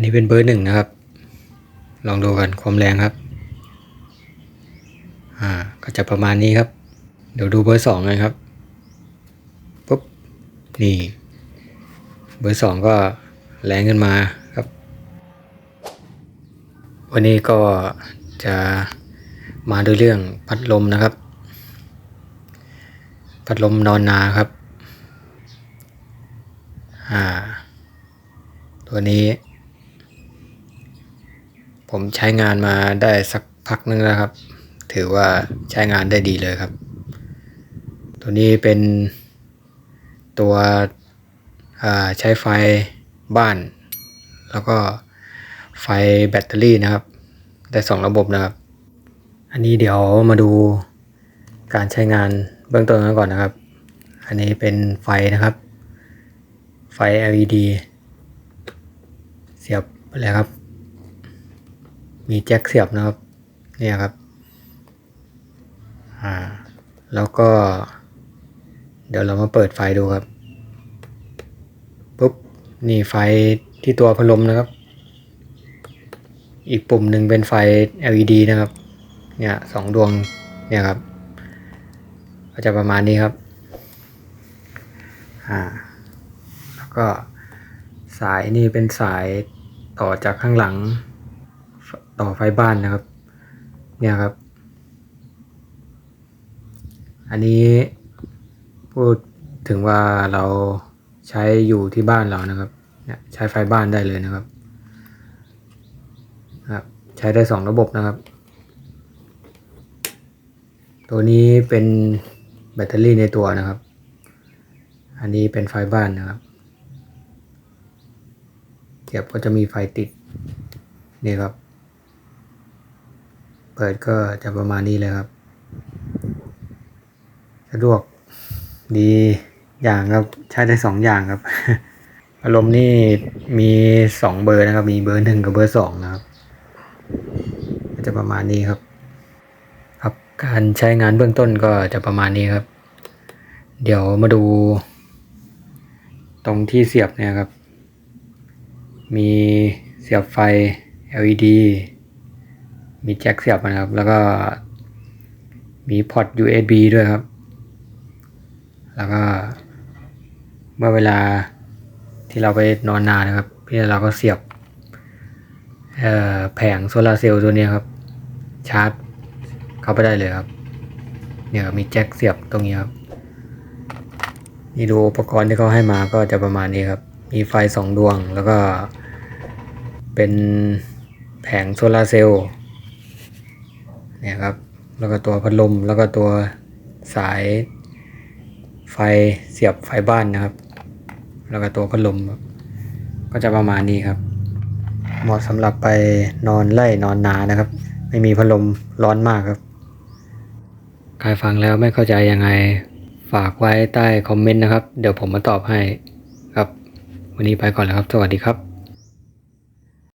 นนี้เป็นเบอร์หนึ่งนะครับ ลองดูกันความแรงครับ อ่า ก็จะประมาณนี้ครับ เดี๋ยวดูเบอร์สองเลยครับ ปุ๊บ นี่ เบอร์สองก็แรงขึ้นมาครับ วันนี้ก็จะมาด้วยเรื่องพัดลมนะครับ พัดลมนอนนาครับ อ่า ตัวนี้ ผมใช้งานมาได้สักพักนึงแล้วครับ ถือว่าใช้งานได้ดีเลยครับ ตัวนี้เป็นตัวใช้ไฟบ้าน แล้วก็ไฟแบตเตอรี่นะครับ ได้สองระบบนะครับ อันนี้เดี๋ยวมาดูการใช้งานเบื้องต้นกันก่อนนะครับ อันนี้เป็นไฟนะครับ ไฟ LED เสียบอะไรครับ มีแจ็คเสียบนะครับ เนี่ยครับ อ่า แล้วก็ เดี๋ยวเรามาเปิดไฟดูครับ ปุ๊บ นี่ไฟที่ตัวพัดลมนะครับ อีกปุ่มหนึ่งเป็นไฟ LED นะครับ เนี่ยสองดวง เนี่ยครับ ก็จะประมาณนี้ครับ อ่า แล้วก็สายนี่เป็นสายต่อจากข้างหลัง ต่อไฟบ้านนะครับ เนี่ยครับ อันนี้พูดถึงว่าเราใช้อยู่ที่บ้านเรานะครับเนี่ยใช้ไฟบ้านได้เลยนะครับครับ ใช้ได้สองระบบนะครับ ตัวนี้เป็นแบตเตอรี่ในตัวนะครับ อันนี้เป็นไฟบ้านนะครับเสียบก็จะมีไฟติดนี่ครับ ปิดก็จะประมาณนี้เลยครับ สะดวกดีอย่างครับใช้ได้สองอย่างครับ อารมณ์นี่มีสองเบอร์นะครับ มีเบอร์หนึ่งกับเบอร์สองนะครับ ก็จะประมาณนี้ครับ ครับการใช้งานเบื้องต้นก็จะประมาณนี้ครับ เดี๋ยวมาดู ตรงที่เสียบเนี่ยครับ มีเสียบไฟ LED มีแจ็คเสียบนะครับ แล้วก็มีพอร์ต USB ด้วยครับ แล้วก็เมื่อเวลาที่เราไปนอนนานนะครับพี่เราก็เสียบแผงโซลาร์เซลล์ตัวนี้ครับ ชาร์จเข้าไปได้เลยครับ เนี่ยมีแจ็คเสียบตรงนี้ครับนี่ดูอุปกรณ์ที่เขาให้มาก็จะประมาณนี้ครับ มีไฟสองดวงแล้วก็เป็นแผงโซลาร์เซลล์ เนี่ยครับ แล้วก็ตัวพัดลม แล้วก็ตัวสายไฟเสียบไฟบ้านนะครับ แล้วก็ตัวพัดลมครับก็จะประมาณนี้ครับ เหมาะสำหรับไปนอนไล่นอนนานะครับ ไม่มีพัดลมร้อนมากครับ ใครฟังแล้วไม่เข้าใจยังไงฝากไว้ใต้คอมเมนต์นะครับ เดี๋ยวผมมาตอบให้ครับ วันนี้ไปก่อนแล้วครับ สวัสดีครับ